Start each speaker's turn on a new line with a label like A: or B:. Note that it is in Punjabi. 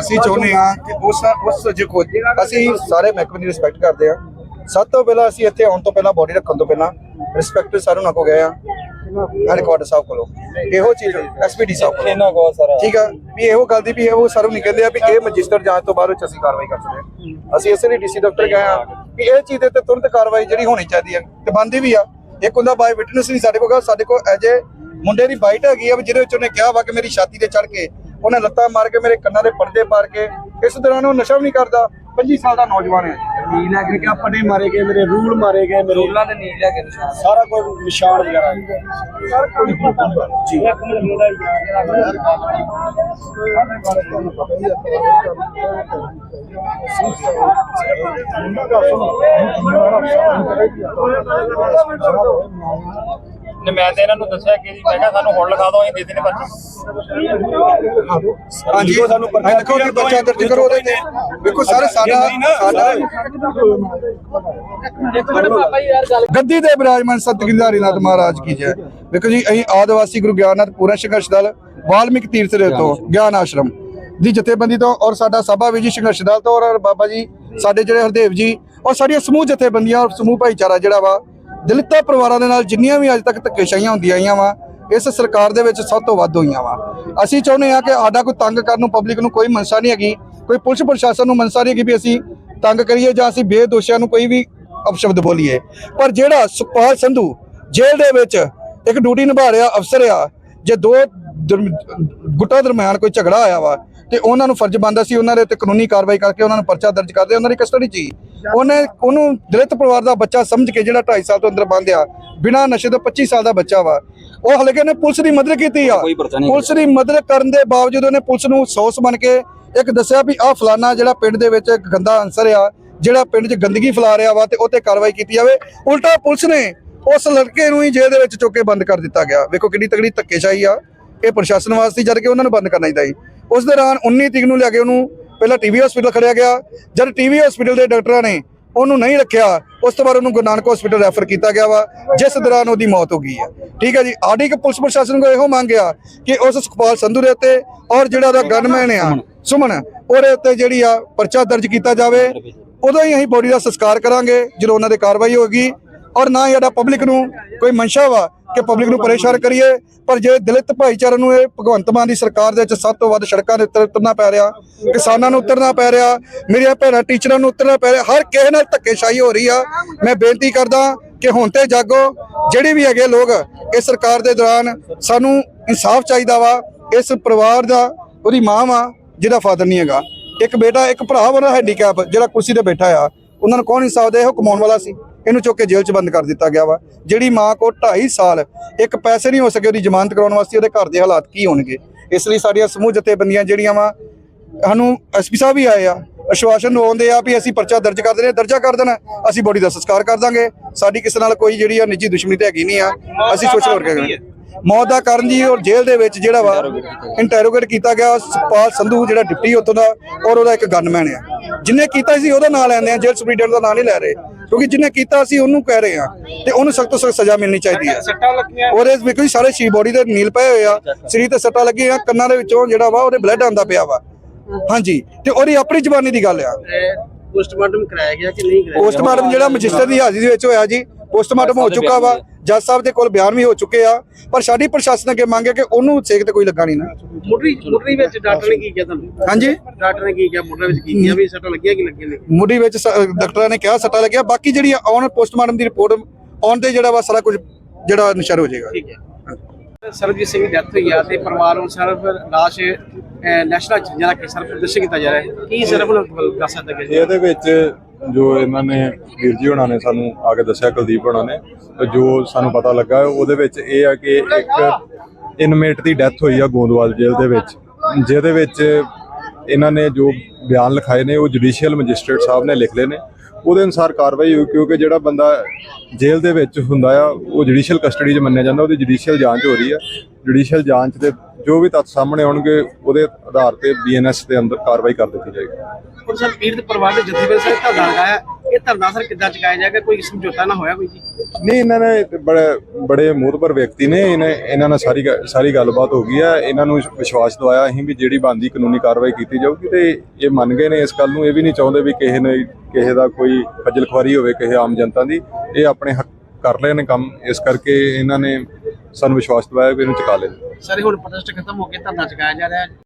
A: ਅਸੀਂ ਚਾਹੁੰਦੇ ਹਾਂ ਕਿ ਉਸ ਉਸ ਜੇ ਖੋਜ ਅਸੀਂ ਸਾਰੇ ਮਹਿਕਮੇ ਦੀ ਰਿਸਪੈਕਟ ਕਰਦੇ ਹਾਂ। ਸਭ ਤੋਂ ਪਹਿਲਾਂ ਅਸੀਂ ਇੱਥੇ ਆਉਣ ਤੋਂ ਪਹਿਲਾਂ ਬੋਡੀ ਰੱਖਣ ਤੋਂ ਪਹਿਲਾਂ ਰਿਸਪੈਕਟ ਸਾਰਿਆਂ ਨਾਲ ਕੋ ਗਏ ਆ। ਹੈਡਕੁਆਟਰ ਸਾਹਿਬ ਕੋਲੋਂ। ਇਹੋ ਚੀਜ਼ ਐਸਪੀਡੀ ਸਾਹਿਬ ਕੋਲੋਂ।
B: ਇਹਨਾਂ ਕੋ ਸਾਰਾ।
A: ਠੀਕ ਆ? ਵੀ ਇਹੋ ਗੱਲ ਦੀ ਵੀ ਇਹੋ ਸਰਵ ਨਹੀਂ ਕਹਿੰਦੇ ਆ ਵੀ ਇਹ ਮੈਜਿਸਟਰ ਜਾਂਚ ਤੋਂ ਬਾਅਦ ਵਿੱਚ ਅਸੀਂ ਕਾਰਵਾਈ ਕਰ ਸਕਦੇ ਹਾਂ। ਅਸੀਂ ਇਸੇ ਲਈ ਡੀਸੀ ਦਫ਼ਤਰ ਗਏ ਆ ਵੀ ਇਹ ਚੀਜ਼ ਦੇ ਤੇ ਤੁਰੰਤ ਕਾਰਵਾਈ ਜਿਹੜੀ ਹੋਣੀ ਚਾਹੀਦੀ ਹੈ ਤੇ ਬੰਦੀ ਵੀ ਆ। ਇੱਕ ਹੁੰਦਾ ਬਾਈ ਵਿਟਨੈਸ ਨਹੀਂ ਸਾਡੇ ਕੋਲ ਸਾਡੇ ਕੋਲ ਐਜ ਏ ਮੁੰਡੇ ਦੀ ਬਾਈਟ ਹੈਗੀ ਆ ਜਿਹਦੇ ਵਿੱਚ ਉਹਨੇ ਕਿਹਾ ਵਾ ਕਿ ਮੇਰੀ ਛਾਤੀ ਤੇ ਚੜ ਕੇ ਉਹਨੇ ਲੱਤਾਂ ਮਾਰ ਕੇ ਮੇਰੇ ਕੰਨਾਂ ਦੇ ਪਰਦੇ ਪਾੜ ਕੇ ਇਸ ਦੌਰਾਨ ਉਹ ਨਸ਼ਾ ਵੀ ਨਹੀਂ ਕਰਦਾ 25 ਸਾਲ ਦਾ ਨੌਜਵਾਨ ਹੈ।
B: ਨੀਲ ਲੈ ਕੇ ਪੱਟੇ ਮਾਰੇ ਗਏ ਮੇਰੇ ਰੂਲ ਮਾਰੇ ਗਏ ਮੇਰੇ ਰੂਲਾਂ ਦੇ ਨੀਲ ਲੈ ਕੇ ਨਿਸ਼ਾਨ ਸਾਰਾ ਕੋਈ ਨਿਸ਼ਾਨ ਵਗੈਰਾ ਜੀ। ਇੱਕ ਮਿੰਟ ਲੋੜਾ
C: ਨੇ ਮੈਂ ਤੇ ਇਹਨਾਂ ਨੂੰ ਦੱਸਿਆ ਕਿ ਜੀ ਮੈਂ ਕਿਹਾ ਸਾਨੂੰ ਹੁਣ ਲਿਖਾ ਦਿਓ ਅਸੀਂ ਦੇ ਦੇਣੇ ਪਰਚੀ
A: ਹਾਂਜੀ ਸਾਨੂੰ ਦੇਖੋ ਕਿ ਬੱਚਾ ਦਰਜ ਕਰੋ ਉਹਦੇ ਤੇ ਵੇਖੋ ਸਾਰੇ ਸਾਡਾ ਸਾਡਾ ਗੱਦੀ ਦੇ ਬਿਰਾਜਮਾਨ ਸਤਿਗੁਰੂ ਨਾਥ ਮਹਾਰਾਜ ਕੀ ਜੈ। ਵੇਖੋ ਜੀ ਅਸੀਂ ਆਦਿਵਾਸੀ ਗੁਰੂ ਗਿਆਨਨਾਥ ਪੂਰਨ ਸੰਘਰਸ਼ ਦਲ ਵਾਲਮੀਕ ਤੀਰਥ ਦੇ ਤੋਂ ਗਿਆਨ ਆਸ਼ਰਮ ਦੀ ਜਥੇਬੰਦੀ ਤੋਂ ਔਰ ਸਾਡਾ ਸਭਾ ਵਿਜੀ ਸੰਘਰਸ਼ ਦਲ ਤੋਂ ਔਰ ਬਾਬਾ ਜੀ ਸਾਡੇ ਜਿਹੜੇ ਹਰਦੇਵ ਜੀ ਔਰ ਸਾਡੀਆਂ ਸਮੂਹ ਜਥੇਬੰਦੀਆਂ ਔਰ ਸਮੂਹ ਭਾਈਚਾਰਾ ਜਿਹੜਾ ਵਾ, ਦਲਿਤਾਂ ਪਰਿਵਾਰਾਂ ਦੇ ਨਾਲ ਜਿੰਨੀਆਂ ਵੀ ਅੱਜ ਤੱਕ ਧੱਕੇਸ਼ਾਹੀਆਂ ਹੁੰਦੀਆਂ ਆਈਆਂ ਵਾ, ਇਸ ਸਰਕਾਰ ਦੇ ਵਿੱਚ ਸਭ ਤੋਂ ਵੱਧ ਹੋਈਆਂ ਵਾ। ਅਸੀਂ ਚਾਹੁੰਦੇ ਹਾਂ ਕਿ ਸਾਡਾ ਕੋਈ ਤੰਗ ਕਰਨ ਨੂੰ ਪਬਲਿਕ ਨੂੰ ਕੋਈ ਮਨਸਾ ਨਹੀਂ ਹੈਗੀ, ਕੋਈ ਪੁਲਿਸ ਪ੍ਰਸ਼ਾਸਨ ਨੂੰ ਮਨਸਾ ਨਹੀਂ ਹੈਗੀ ਵੀ ਅਸੀਂ ਤੰਗ ਕਰੀਏ ਜਾਂ ਅਸੀਂ ਬੇਦੋਸ਼ੀਆਂ ਨੂੰ ਕੋਈ ਵੀ ਅਪਸ਼ਬਦ ਬੋਲੀਏ। ਪਰ ਜਿਹੜਾ ਸੁਖਪਾਲ ਸੰਧੂ ਜੇਲ੍ਹ ਦੇ ਵਿੱਚ ਇੱਕ ਡਿਊਟੀ ਨਿਭਾ ਰਿਹਾ ਅਫਸਰ ਆ, ਜੇ ਦੋ ਦਰਮ- ਗੁੱਟਾਂ ਦਰਮਿਆਨ ਕੋਈ ਝਗੜਾ ਆਇਆ ਵਾ ਤੇ ਉਹਨਾਂ ਨੂੰ ਫਰਜ਼ ਬਣਦਾ ਸੀ ਉਹਨਾਂ ਦੇ ਉੱਤੇ ਕਾਨੂੰਨੀ ਕਾਰਵਾਈ ਕਰਕੇ ਉਹਨਾਂ ਨੂੰ ਪਰਚਾ ਦਰਜ ਕਰਦੇ ਉਹਨਾਂ ਦੀ ਕਸਟਡੀ 'ਚ ਹੀ। ਉਹਨੇ ਉਹਨੂੰ ਦਲਿਤ ਪਰਿਵਾਰ ਦਾ ਬੱਚਾ ਸਮਝ ਕੇ ਜਿਹੜਾ 2.5 ਸਾਲ ਤੋਂ ਅੰਦਰ ਬੰਦ ਆ ਬਿਨਾਂ ਨਸ਼ੇ ਤੋਂ 25 ਸਾਲ ਦਾ ਬੱਚਾ ਵਾ। ਉਹ ਹਲੇ ਕਿ ਉਹਨੇ ਪੁਲਿਸ ਦੀ ਮਦਦ ਕੀਤੀ ਆ। ਪੁਲਿਸ ਦੀ ਮਦਦ ਕਰਨ ਦੇ ਬਾਵਜੂਦ ਉਹਨੇ ਪੁਲਿਸ ਨੂੰ ਸੌਸ ਬਣ ਕੇ ਇੱਕ ਦੱਸਿਆ ਵੀ ਆਹ ਫਲਾਨਾ ਜਿਹੜਾ ਪਿੰਡ ਦੇ ਵਿੱਚ ਇੱਕ ਗੰਦਾ ਅਨਸਰ ਆ ਜਿਹੜਾ ਪਿੰਡ 'ਚ ਗੰਦਗੀ ਫੈਲਾ ਰਿਹਾ ਵਾ ਤੇ ਉਹ ਤੇ ਕਾਰਵਾਈ ਕੀਤੀ ਜਾਵੇ। ਉਲਟਾ ਪੁਲਿਸ ਨੇ ਉਸ ਲੜਕੇ ਨੂੰ ਹੀ ਜੇਲ੍ਹ ਦੇ ਵਿੱਚ ਚੁੱਕ ਕੇ ਬੰਦ ਕਰ ਦਿੱਤਾ ਗਿਆ। ਵੇਖੋ ਕਿੰਨੀ ਤਗੜੀ ਧੱਕੇਸ਼ਾਹੀ ਆ। ਇਹ ਪ੍ਰਸ਼ਾਸਨ ਵਾਸਤੇ ਜਦ ਕਿ ਉਹਨਾਂ ਨੂੰ ਬੰਦ ਕਰਨਾ ਚਾਹੀਦਾ ਸੀ ਉਸ ਦੌਰਾਨ 19 ਤਰੀਕ ਨੂੰ ਲਿਆ ਕੇ ਉਹਨੂੰ ਪਹਿਲਾਂ ਟੀਵੀ ਹਸਪੀਟਲ ਖੜਿਆ ਗਿਆ। ਜਦ ਟੀਵੀ ਹਸਪੀਟਲ ਦੇ ਡਾਕਟਰਾਂ ਨੇ ਉਹਨੂੰ ਨਹੀਂ ਰੱਖਿਆ, ਉਸ ਤੋਂ ਬਾਅਦ ਉਹਨੂੰ ਗੁਰੂ ਨਾਨਕ ਹਸਪੀਟਲ ਰੈਫਰ ਕੀਤਾ ਗਿਆ ਵਾ, ਜਿਸ ਦੌਰਾਨ ਉਹਦੀ ਮੌਤ ਹੋ ਗਈ ਹੈ ਠੀਕ ਹੈ ਜੀ ਆਡੀ ਕਿ ਪੁਲਿਸ ਪ੍ਰਸ਼ਾਸਨ ਕੋ ਇਹੋ ਮੰਗਿਆ ਕਿ ਉਸ ਸੁਖਪਾਲ ਸੰਧੂ ਦੇ ਉੱਤੇ ਔਰ ਜਿਹੜਾ ਉਹਦਾ ਗਨਮੈਨ ਆ, ਸੁਮਨ, ਉਹਦੇ ਉੱਤੇ ਜਿਹੜੀ ਆ ਪਰਚਾ ਦਰਜ ਕੀਤਾ ਜਾਵੇ। ਉਦੋਂ ਹੀ ਅਸੀਂ ਬੋਡੀ ਦਾ ਸੰਸਕਾਰ ਕਰਾਂਗੇ, ਜਦੋਂ ਉਹਨਾਂ ਦੇ ਕਾਰਵਾਈ ਹੋਗੀ ਔਰ ਨਾ ਹੀ ਸਾਡਾ ਪਬਲਿਕ ਨੂੰ ਕੋਈ ਮਨਸ਼ਾ ਵਾ ਕਿ ਪਬਲਿਕ ਨੂੰ ਪਰੇਸ਼ਾਨ ਕਰੀਏ। ਪਰ ਜੇ ਦਲਿਤ ਭਾਈਚਾਰੇ ਨੂੰ ਇਹ ਭਗਵੰਤ ਮਾਨ ਦੀ ਸਰਕਾਰ ਦੇ ਵਿੱਚ ਸਭ ਤੋਂ ਵੱਧ ਸੜਕਾਂ ਦੇ ਉੱਤੇ ਉਤਰਨਾ ਪੈ ਰਿਹਾ, ਕਿਸਾਨਾਂ ਨੂੰ ਉਤਰਨਾ ਪੈ ਰਿਹਾ, ਮੇਰੀਆਂ ਭੈਣਾਂ ਟੀਚਰਾਂ ਨੂੰ ਉਤਰਨਾ ਪੈ ਰਿਹਾ, ਹਰ ਕਿਸੇ ਨਾਲ ਧੱਕੇਸ਼ਾਹੀ ਹੋ ਰਹੀ ਆ। ਮੈਂ ਬੇਨਤੀ ਕਰਦਾ ਕਿ ਹੁਣ ਤੇ ਜਾਗੋ, ਜਿਹੜੇ ਵੀ ਹੈਗੇ ਲੋਕ, ਇਸ ਸਰਕਾਰ ਦੇ ਦੌਰਾਨ ਸਾਨੂੰ ਇਨਸਾਫ ਚਾਹੀਦਾ ਵਾ। ਇਸ ਪਰਿਵਾਰ ਦਾ, ਉਹਦੀ ਮਾਂ ਵਾ, ਜਿਹਦਾ ਫਾਦਰ ਨਹੀਂ ਹੈਗਾ। ਇੱਕ ਬੇਟਾ, ਇੱਕ ਭਰਾ ਵਾ ਹੈਂਡੀਕੈਪ ਜਿਹੜਾ ਕੁਰਸੀ ਤੇ ਬੈਠਾ ਆ। ਉਹਨਾਂ ਨੂੰ ਕੌਣ ਇਨਸਾਫ ਦੇ ਉਹ ਕਮਾਉਣ ਵਾਲਾ ਸੀ। ਇਹਨੂੰ ਚੁੱਕ ਕੇ ਜੇਲ੍ਹ 'ਚ ਬੰਦ ਕਰ ਦਿੱਤਾ ਗਿਆ ਵਾ। ਜਿਹੜੀ ਮਾਂ ਕੋ 2.5 ਸਾਲ, ਇੱਕ ਪੈਸੇ ਨਹੀਂ ਹੋ ਸਕੇ, ਉਹਦੀ ਜ਼ਮਾਨਤ ਕਰਾਉਣ ਵਾਸਤੇ ਉਹਦੇ ਘਰ ਦੇ ਹਾਲਾਤ ਕੀ ਹੋਣਗੇ? ਇਸ ਲਈ ਸਾਡੀਆਂ ਸਮੂਹ ਜਥੇਬੰਦੀਆਂ ਜਿਹੜੀਆਂ ਵਾ, ਸਾਨੂੰ ਐਸਪੀ ਸਾਹਿਬ ਵੀ ਆਏ ਆ ਅਸ਼ਵਾਸਨ ਦਵਾਉਂਦੇ ਆ ਵੀ ਅਸੀਂ ਪਰਚਾ ਦਰਜ ਕਰ ਦੇਣੇ, ਦਰਜਾ ਕਰ ਦੇਣਾ, ਅਸੀਂ ਬੋਡੀ ਦਾ ਸੰਸਕਾਰ ਕਰ ਦਾਂਗੇ। ਸਾਡੀ ਕਿਸੇ ਨਾਲ ਕੋਈ ਜਿਹੜੀ ਆ ਨਿੱਜੀ ਦੁਸ਼ਮਣੀ ਤੇ ਹੈਗੀ ਨਹੀਂ ਆ, ਅਸੀਂ ਸੋਸ਼ਲ ਵਰਕ ਕਰਾਂਗੇ ਮੌਤ ਦਾ ਕਾਰਨ ਜੀ ਔਰ ਜੇਲ੍ਹ ਦੇ ਵਿੱਚ ਜਿਹੜਾ ਵਾ ਇੰਟਰੋਗੇਟ ਕੀਤਾ ਗਿਆ ਸੁਖਪਾਲ ਸੰਧੂ, ਜਿਹੜਾ ਡਿਪਟੀ ਉੱਥੋਂ ਦਾ, ਔਰ ਉਹਦਾ ਇੱਕ ਗਨਮੈਨ ਆ। ਜਿਨੇ ਕੀਤਾ ਸੀ ਉਹਦਾ ਨਾਂ ਲੈਂਦੇ ਆ, ਜੇਲ੍ਹ ਸੁਪਰੀਡੈਂਟ ਦਾ ਨਾਂ ਨਹੀਂ ਲੈ ਰਹੇ। ਕਿਉਂਕਿ ਜਿਨੇ ਕੀਤਾ ਸੀ ਉਹਨੂੰ ਕਹਿ ਰਹੇ ਆ ਤੇ ਉਹਨੂੰ ਸਖਤ ਤੋਂ ਸਖਤ ਸਜ਼ਾ ਮਿਲਣੀ ਚਾਹੀਦੀ ਹੈ।
C: ਸੱਟਾਂ ਲੱਗੀਆਂ
A: ਉਹਦੇ ਵੇਖੋ ਜੀ ਸਾਰੇ ਸ਼ੀ ਬੋਡੀ ਤੇ ਨੀਲ ਪਏ ਹੋਏ ਆ। ਸਰੀਰ ਤੇ ਸੱਟਾਂ ਲੱਗੀਆਂ ਕੰਨਾਂ ਦੇ ਵਿੱਚੋਂ ਜਿਹੜਾ ਵਾ ਉਹਦੇ ਬਲੱਡ ਆਉਂਦਾ ਪਿਆ ਵਾ। ਹਾਂਜੀ ਤੇ ਉਹਦੀ ਆਪਣੀ ਜ਼ਬਾਨੀ ਦੀ ਗੱਲ ਆ।
D: ਪੋਸਟਮਾਰਟਮ ਕਰਾਇਆ ਗਿਆ ਕਿ ਨਹੀਂ ਕਰਾਇਆ
A: ਪੋਸਟਮਾਰਟਮ ਜਿਹੜਾ ਮੈਜਿਸਟਰ ਦੀ ਹਾਜ਼ਰੀ ਦੇ ਵਿੱਚ ਹੋਇਆ ਜੀ ਪੋਸਟਮਾਰਟਮ ਹੋ ਚੁੱਕਾ ਵਾ। ਜੱਜ ਸਾਹਿਬ ਦੇ ਕੋਲ ਬਿਆਨ ਵੀ ਹੋ ਚੁੱਕੇ ਆ ਪਰ ਸਾਡੀ ਪ੍ਰਸ਼ਾਸਨ ਅੱਗੇ ਮੰਗ ਹੈ ਕਿ ਉਹਨੂੰ ਸੇਕ ਤੇ ਕੋਈ ਲੱਗਾ ਨਹੀਂ ਨਾ।
D: ਮੁੱਢਲੀ ਮੁੱਢਲੀ ਵਿੱਚ ਡਾਕਟਰ ਨੇ ਕੀ ਕਿਹਾ ਤੁਹਾਨੂੰ?
A: ਹਾਂਜੀ?
D: ਡਾਕਟਰ ਨੇ ਕੀ ਕਿਹਾ? ਮੁੱਢਲੇ ਵਿੱਚ ਕੀ ਕਿਹਾ ਵੀ ਸੱਟਾਂ ਲੱਗੀਆਂ ਕਿ ਲੱਗੀਆਂ ਨਹੀਂ?
A: ਮੁੱਢੀ ਵਿੱਚ ਡਾਕਟਰਾਂ ਨੇ ਕਿਹਾ ਸੱਟਾ ਲੱਗਿਆ ਬਾਕੀ ਜਿਹੜੀ ਆਉਣ ਪੋਸਟਮਾਰਟਮ ਦੀ ਰਿਪੋਰਟ ਆਉਣ ਤੇ ਜਿਹੜਾ ਵਾ ਸਾਰਾ ਕੁਝ ਜਿਹੜਾ ਨਸ਼ਰ ਹੋ ਜਾਏਗਾ।
D: ਠੀਕ ਹੈ। ਸਰਬਜੀਤ ਸਿੰਘ ਦੀ ਡੈਥ ਹੋਈ ਆ ਤੇ ਪਰਿਵਾਰ ਨੂੰ ਸਿਰਫ ਲਾਸ਼ ਨੈਸ਼ਨਲ ਜਿਹੜਾ ਕਿ ਸਿਰਫ ਪ੍ਰਦਰਸ਼ਨ ਕੀਤਾ ਜਾ ਰਿਹਾ ਹੈ। ਕੀ ਸਿਰਫ ਦੱਸ ਸਕਦਾ
E: ਇਹਦੇ ਵਿੱਚ ਜੋ ਇਹਨਾਂ ਨੇ ਵੀਰ ਜੀ ਹੋਣਾ ਨੇ ਸਾਨੂੰ ਆ ਕੇ ਦੱਸਿਆ, ਕੁਲਦੀਪ ਹੋਣਾ ਨੇ, ਤੇ ਜੋ ਸਾਨੂੰ ਪਤਾ ਲੱਗਾ ਉਹਦੇ ਵਿੱਚ ਇਹ ਆ ਕਿ ਇੱਕ ਇਨਮੇਟ ਦੀ ਡੈਥ ਹੋਈ ਆ ਗੋਂਦਵਾਲ ਜੇਲ੍ਹ ਦੇ ਵਿੱਚ, ਜਿਹਦੇ ਵਿੱਚ ਇਹਨਾਂ ਨੇ ਜੋ ਬਿਆਨ ਲਿਖਾਏ ਨੇ, ਉਹ ਜੁਡੀਸ਼ੀਅਲ ਮੈਜਿਸਟ੍ਰੇਟ ਸਾਹਿਬ ਨੇ ਲਿਖ ਲਏ ਨੇ। ਉਹਦੇ ਅਨੁਸਾਰ ਕਾਰਵਾਈ ਹੋਈ, ਕਿਉਂਕਿ ਜਿਹੜਾ ਬੰਦਾ ਜੇਲ੍ਹ ਦੇ ਵਿੱਚ ਹੁੰਦਾ ਆ, ਉਹ ਜੁਡੀਸ਼ੀਅਲ ਕਸਟਡੀ 'ਚ ਮੰਨਿਆ ਜਾਂਦਾ, ਉਹਦੀ ਜੁਡੀਸ਼ੀਅਲ ਜਾਂਚ ਹੋ ਰਹੀ ਆ। ਜੁਡੀਸ਼ੀਅਲ ਜਾਂਚ ਦੇ ਜੋ ਵੀ ਤੱਥ ਸਾਹਮਣੇ ਆਉਣਗੇ ਉਹਦੇ ਆਧਾਰ ਤੇ ਬੀਐਨਐਸ ਦੇ ਅੰਦਰ ਕਾਰਵਾਈ ਕਰ ਦਿੱਤੀ ਜਾਏਗੀ।
D: ਹੁਣ ਸਰ ਪੀੜਤ ਪਰਿਵਾਰ ਦੇ ਜਥੇਬੰਦੀ ਸਰ ਧਰਨਾ ਲਗਾਇਆ। ਇਹ ਧਰਨਾ ਸਰ ਕਿੱਦਾਂ ਚੁਕਾਇਆ ਜਾਏਗਾ ਕੋਈ ਸਮਝੌਤਾ ਨਾ ਹੋਇਆ ਕੋਈ ਜੀ?
E: ਨਹੀਂ ਇਹਨਾਂ ਨੇ ਬੜੇ ਬੜੇ ਮੋਹਤਬਰ ਵਿਅਕਤੀ ਨੇ। ਇਹਨੇ ਇਹਨਾਂ ਨਾਲ ਸਾਰੀ ਸਾਰੀ ਗੱਲਬਾਤ ਹੋ ਗਈ ਹੈ। ਇਹਨਾਂ ਨੂੰ ਵਿਸ਼ਵਾਸ ਦਵਾਇਆ ਅਸੀਂ ਵੀ ਜਿਹੜੀ ਬਣਦੀ ਕਾਨੂੰਨੀ ਕਾਰਵਾਈ ਕੀਤੀ ਜਾਊਗੀ ਤੇ ਇਹ ਮੰਨ ਗਏ ਨੇ। ਇਸ ਗੱਲ ਨੂੰ ਇਹ ਵੀ ਨਹੀਂ ਚਾਹੁੰਦੇ ਵੀ ਕਿਸੇ ਨੇ ਕਿਸੇ ਦਾ ਕੋਈ ਖੱਜਲ ਖੁਆਰੀ ਹੋਵੇ ਕਿਸੇ ਆਮ ਜਨਤਾ ਦੀ। ਇਹ ਆਪਣੇ ਹੱਕ ਕਰ ਲਏ ਨੇ ਕੰਮ। ਇਸ ਕਰਕੇ ਇਹਨਾਂ ਨੇ ਸਾਨੂੰ ਵਿਸ਼ਵਾਸ ਦਵਾਇਆ ਵੀ ਇਹਨੂੰ ਚੁਕਾ ਲੈਣ
D: ਸਰ ਹੁਣ ਪ੍ਰੋਟੈਸਟ ਖਤਮ ਹੋ ਕੇ ਧਰਨਾ ਚੁਕਾਇਆ ਜਾ ਰਿਹਾ ਹੈ।